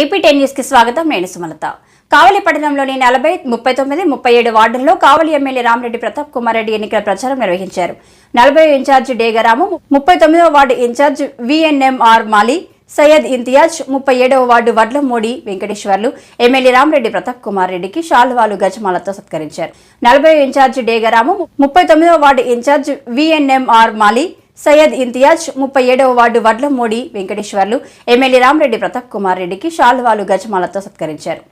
AP ten న్యూస్కి స్వాగతం. నేను సుమలత. కావలి పట్టణంలోని నలభై ముప్పై తొమ్మిది ముప్పై ఏడు వార్డుల్లో కావలి ఎమ్మెల్యే రామరెడ్డి ప్రతాప్ కుమార్ రెడ్డి ఎన్నికల ప్రచారం నిర్వహించారు. నలభై ఇన్ఛార్జ్ డేగరాము ముప్పై తొమ్మిదవ వార్డు ఇన్ఛార్జ్ విఎన్ఎంఆర్ మాలి సయ్యద్ ఇంతియాజ్ ముప్పై ఏడవ ward Vadlamudi Venkateswarlu MLA Rama Reddy Pratap Kumar రెడ్డికి శాల్వాలు గజమాలతో సత్కరించారు. నలభై ఇన్ఛార్జ్ డేగరాము ముప్పై తొమ్మిదవ వార్డు ఇన్ఛార్జ్ విఎన్ఎంఆర్ మాలి సయ్యద్ ఇంతియాజ్ ముప్పై ఏడవ వార్డు వడ్లమూడి వెంకటేశ్వర్లు ఎమ్మెల్యే రామరెడ్డి ప్రతాప్ కుమార్ రెడ్డికి శాల్వాలు గజమాలతో సత్కరించారు.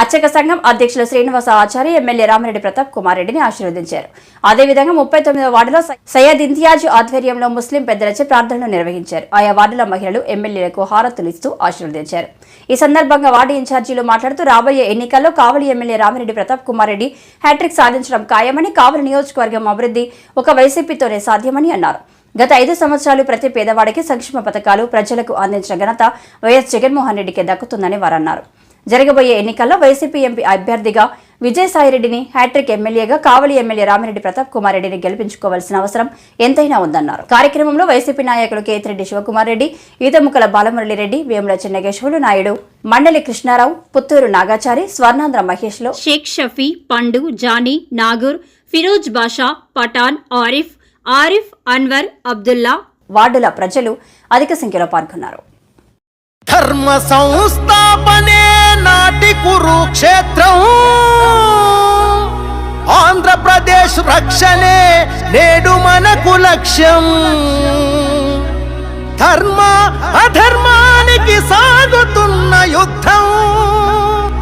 అర్చక సంఘం అధ్యక్షులు శ్రీనివాస ఆచారి ఎమ్మెల్యే రామరెడ్డి ప్రతాప్ కుమార్ రెడ్డిని ఆశీర్వదించారు. అదేవిధంగా ముప్పై తొమ్మిదవ వార్డులో సయ్యద్ ఇంతియాజ్ ఆధ్వర్యంలో ముస్లిం పెద్దలచే ప్రార్థనలు నిర్వహించారు. ఆయా వార్డుల మహిళలు ఎమ్మెల్యేలకు హారతులిస్తూ ఆశీర్వదించారు. ఈ సందర్భంగా వార్డు ఇన్ఛార్జీలు మాట్లాడుతూ రాబోయే ఎన్నికల్లో Kavali MLA Ramireddy Pratap Kumar Reddy hat trick సాధించడం ఖాయమని కావలి నియోజకవర్గం అభివృద్ధి ఒక వైసీపీతోనే సాధ్యమని అన్నారు. గత ఐదు సంవత్సరాలు ప్రతి పేదవాడికి సంక్షేమ పథకాలు ప్రజలకు అందించిన ఘనత వైఎస్ జగన్మోహన్ రెడ్డికి దక్కుతుందని వారన్నారు. జరగబోయే ఎన్నికల్లో వైసీపీ ఎంపీ అభ్యర్థిగా విజయసాయిరెడ్డిని హ్యాట్రిక్ ఎమ్మెల్యేగా కావలి ఎమ్మెల్యే రామిరెడ్డి ప్రతాప్ కుమార్ రెడ్డిని గెలిపించుకోవాల్సిన అవసరం ఎంతైనా ఉందన్నారు. కార్యక్రమంలో వైసీపీ నాయకులు కేతిరెడ్డి శివకుమార్ రెడ్డి ఈతముక్కల బాలమురళిరెడ్డి వేముల చిన్నగేశ్వరులు నాయుడు మండలి కృష్ణారావు పుత్తూరు నాగాచారి స్వర్ణాంధ్ర మహేష్లో షేక్ షఫీ పండు జానీ నాగూర్ ఫిరోజ్ బాషా పఠాన్ ఆరిఫ్ ఆరిఫ్ అన్వర్ అబ్దుల్లా వార్డుల ప్రజలు అధిక సంఖ్యలో పాల్గొన్నారు. ధర్మ సంస్థాపనే నాటి కురుక్షేత్రం. ఆంధ్రప్రదేశ్ రక్షణే నేడు మనకు లక్ష్యం. ధర్మ అధర్మానికి సాగుతున్న యుద్ధం.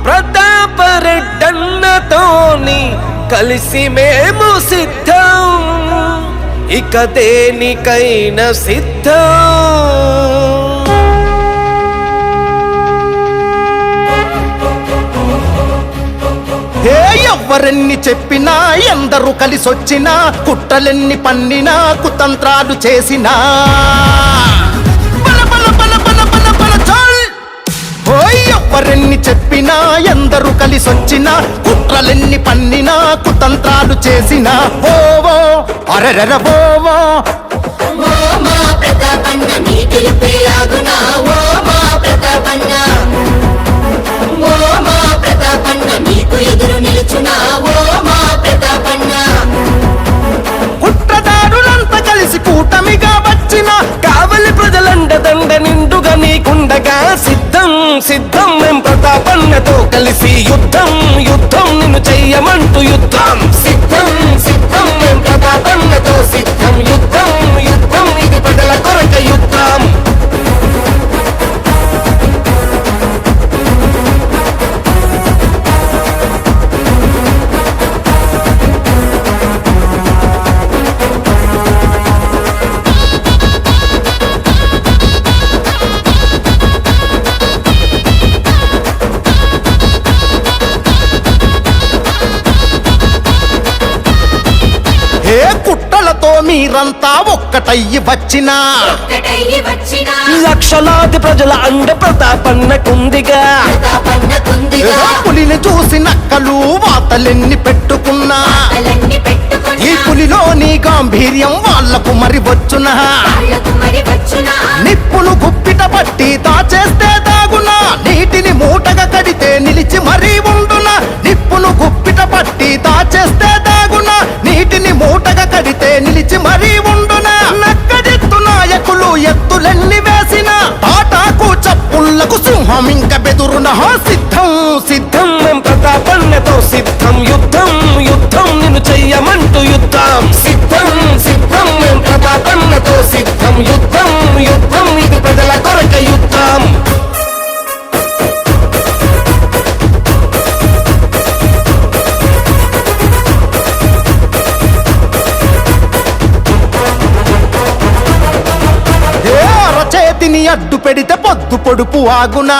ప్రతాపరెడ్డన్నతోని కలిసి మేము సిద్ధం. ఇక దేనికైన సిద్ధ. ఏ ఎవ్వరెన్ని చెప్పినా ఎందరూ కలిసొచ్చినా కుట్రలెన్ని పన్నినా కుతంత్రాలు చేసినా. ఓయ్ ఎవ్వరెన్ని చెప్పినా ఎందరు కలిసొచ్చినా కుట్రలెన్ని పన్నినా కుతంత్రాలు చేసినా. ఓవో అరెరెర ఓవో ఎదురు నిలుచున్నా కలిసి యుద్ధం యుద్ధం నిన్ను చెయ్యమంటూ యుద్ధం. సిద్ధం సిద్ధం మేం సిద్ధం. మీరంతా ఒక్కటయ్యి వచ్చినా. లక్షలాది ప్రజల అండ ప్రతాపన్నకుందిగా. ప్రతాపన్న కుందిగా పులిని చూసి నక్కలు వాతలెన్ని పెట్టుకున్నా. ఈ పులిలోని గాంభీర్యం వాళ్ళకు మరి వచ్చునా. నిప్పును గుప్పిట పట్టి దాచేస్తే దాగునా. నీటిని మూటగా కడితే నిలిచి మరీ ఉండునా. నిప్పును గుప్పిట పట్టి దాచేస్తే పొడుపు ఆగునా?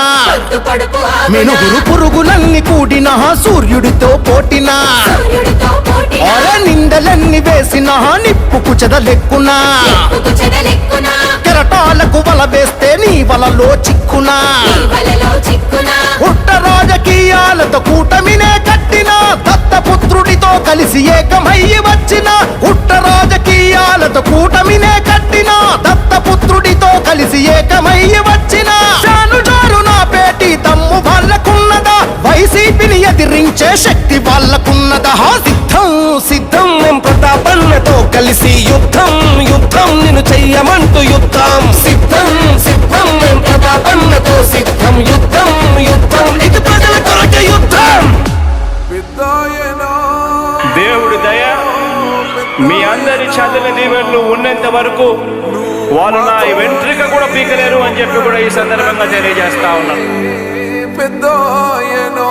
మెనుగురు పురుగులన్నీ కూడిన సూర్యుడితో పోటినా? పోటీనా? అర నిందలన్నీ వేసిన నిప్పుకు చెదలెక్కునా కెరటాలకు వల వేస్తే నీ వలలో చిక్కునా? పుట్ట రాజకీయాలతో కూటమినే కట్టిన దత్తపుత్రుడితో కలిసి ఏకమయ్యి వచ్చిన పుట్ట రాజకీయాలతో కూటమినే కట్టిన దత్తపుత్రుడితో కలిసి ఏకమయ్యి శక్తి వాళ్ళకున్నదా సిద్ధం సిద్ధం. మేం ప్రతాపన్నతో కలిసి యుద్ధం యుద్ధం. నిన్ను చెయ్యమంటూ యుద్ధం. సిద్ధం సిద్ధం. మేం ప్రతాపన్నతో సిద్ధం యుద్ధం యుద్ధం. ఇది ప్రజల కొరకే యుద్ధం. దేవుడి దయ మీ అందరి చదివిన దీవెనలు ఉన్నంత వరకు వాళ్ళు నా వెంట్రిక కూడా పీకలేరు అని చెప్పి కూడా ఈ సందర్భంగా తెలియజేస్తా ఉన్నాను. పెద్దాయనో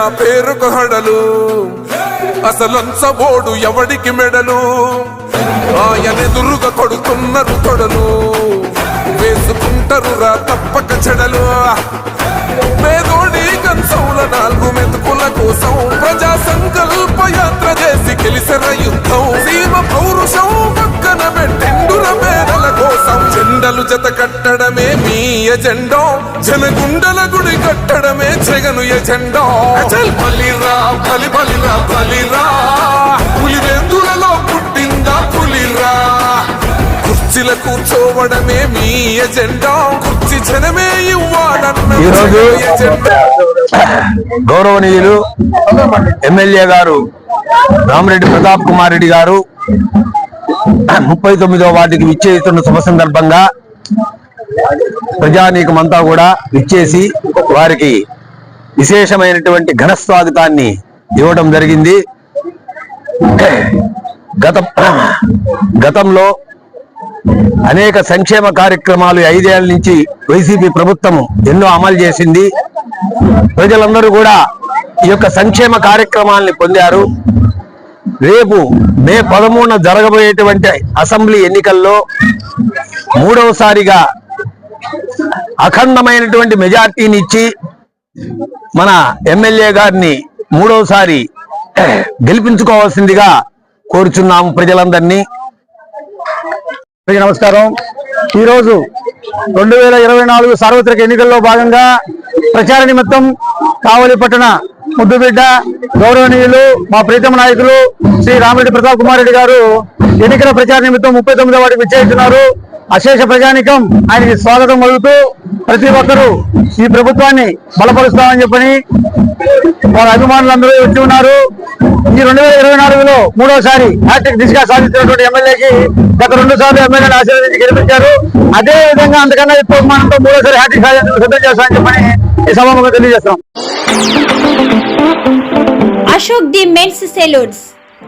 భయమెరుగని ఆ పేరుకు హడలు. అసలంచబోడు ఎవడికి మెడలు? ఆయనెదురుగా కొడుతున్నారు తొడలు వేసుకుంటారు రా తప్పక చెడలు. పేదోడి కంచౌల నాలుగు మెతుకుల కోసం ప్రజా సంకల్ప యాత్ర చేసి గెలిసిన యుద్ధం. జెండలు జత కట్టడమే మీ ఎజెండా. జనగుండల గుడి కట్టడమే జగను ఎజెండా. అచల్ బలిరా బలి బలిరా బలిరా పులివెందులలో పుట్టిందా పులిరా కుర్చీల కూర్చోవడమే మీ ఎజెండా. కుర్చీ జనమే ఇవ్వాలన్న ఈరోజు గౌరవనీయులు ఎమ్మెల్యే గారు రామరెడ్డి ప్రతాప్ కుమార్ రెడ్డి గారు. ముప్పై తొమ్మిదో వార్డుకి విచ్చేస్తున్న శుభ సందర్భంగా ప్రజానీకమంతా కూడా ఇచ్చేసి వారికి విశేషమైనటువంటి ఘన స్వాగతాన్ని ఇవ్వడం జరిగింది. గత గతంలో అనేక సంక్షేమ కార్యక్రమాలు ఐదేళ్ళ నుంచి వైసీపీ ప్రభుత్వం ఎన్నో అమలు చేసింది. ప్రజలందరూ కూడా ఈ యొక్క సంక్షేమ కార్యక్రమాల్ని పొందారు. రేపు మే పదమూడున జరగబోయేటువంటి అసెంబ్లీ ఎన్నికల్లో మూడవసారిగా అఖండమైనటువంటి మెజార్టీని ఇచ్చి మన ఎమ్మెల్యే గారిని మూడవసారి గెలిపించుకోవాల్సిందిగా కోరుచున్నాము ప్రజలందరినీ. నమస్కారం. ఈరోజు రెండు వేల ఇరవై నాలుగు సార్వత్రిక ఎన్నికల్లో భాగంగా ప్రచార నిమిత్తం కావలి పట్టణ ముద్దుబిడ్డ గౌరవనీయులు మా ప్రీతమ నాయకులు శ్రీ రామిరెడ్డి ప్రతాప్ కుమార్ రెడ్డి గారు ఎన్నికల ప్రచార నిమిత్తం ముప్పై తొమ్మిదో వాటికి విచ్చేస్తున్నారు. అశేష ప్రజానికం ఆయనకి స్వాగతం కలుగుతూ ప్రతి ఒక్కరూ ఈ ప్రభుత్వాన్ని బలపరుస్తామని చెప్పని వారి అభిమానులందరూ వచ్చి ఉన్నారు. ఈ రెండు వేల ఇరవై నాలుగులో మూడోసారి హ్యాట్రిక్ దిశగా సాధించినటువంటి ఎమ్మెల్యేకి గత రెండు సార్లు ఎమ్మెల్యేని ఆశీర్వదించి గెలిపించారు. అదే విధంగా అంతకన్నా ఎక్కువ అభిమానంతో మూడోసారి హ్యాట్రిక్ సాధించడం సిద్ధం చేస్తామని చెప్పని ఈ సభాముఖంగా తెలియజేస్తాం అశోక్ ది మెన్స్ సెలూన్స్